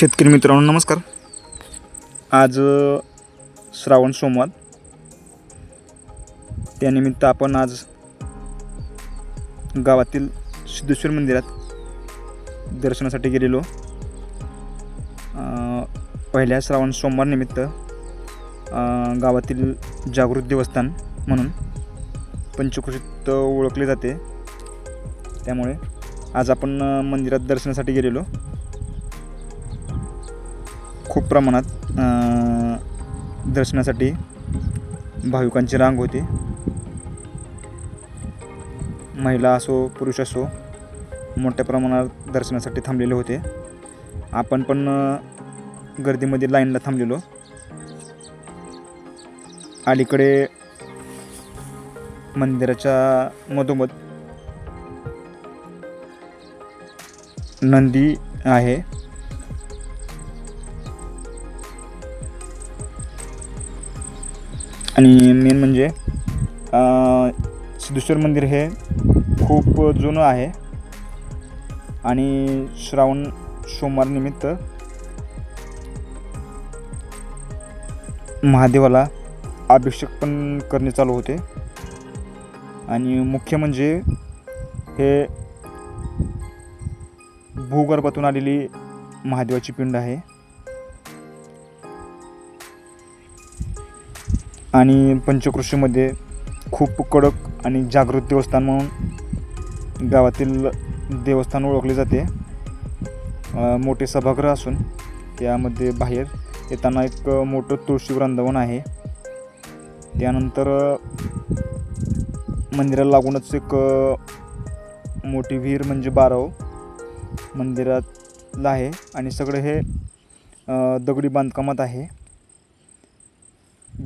शेतकरी मित्रांनो नमस्कार. आज श्रावण सोमवार. त्यानिमित्त आपण आज गावातील सिद्धेश्वर मंदिरात दर्शनासाठी गेलेलो. पहिल्या श्रावण सोमवार निमित्त गावातील जागृत देवस्थान म्हणून पंचकृषीत ओळखले जाते. त्यामुळे आज आपण मंदिरात दर्शनासाठी गेलेलो. खूप प्रमाणात दर्शनासाठी भाविकांची रांग होती. महिला असो पुरुष असो मोठ्या प्रमाणात दर्शनासाठी थांबलेले होते. आपण पण गर्दीमध्ये लाईनला थांबलेलो. अलीकडे मंदिराच्या मधोमध नंदी आहे. आणि मेन म्हणजे सिद्धेश्वर मंदिर हे खूप जुनं आहे. आणि श्रावण सोमवारनिमित्त महादेवाला अभिषेक पण करणे चालू होते. आणि मुख्य म्हणजे हे भूगर्भातून आलेली महादेवाची पिंड आहे. आणि पंचकृषीमध्ये खूप कडक आणि जागृत देवस्थान म्हणून गावातील देवस्थान ओळखले जाते. मोठे सभागृह असून त्यामध्ये बाहेर येताना एक मोठं तुळशी वृंदावन आहे. त्यानंतर मंदिराला लागूनच एक मोठी विहीर म्हणजे बाराव मंदिरातला आहे. आणि सगळं हे दगडी बांधकामात आहे.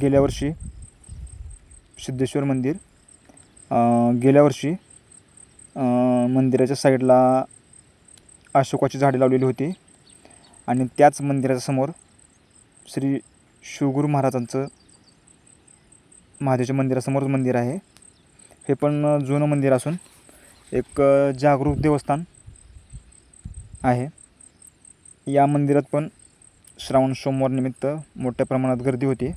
गेल्या वर्षी सिद्धेश्वर मंदिर गेल्या वर्षी मंदिराच्या साईडला अशोकाची झाडे लावलेली होती आणि त्याच मंदिराच्या समोर श्री शिवगुरु महाराजांचं महादेवच्या मंदिरासमोरच मंदिर आहे. हे पण जुनं मंदिर असून एक जागरूक देवस्थान आहे. या मंदिरात पण श्रावण सोमवारनिमित्त मोठ्या प्रमाणात गर्दी होती.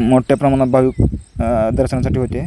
मोठ्या प्रमाणात भाविक दर्शनासाठी होते.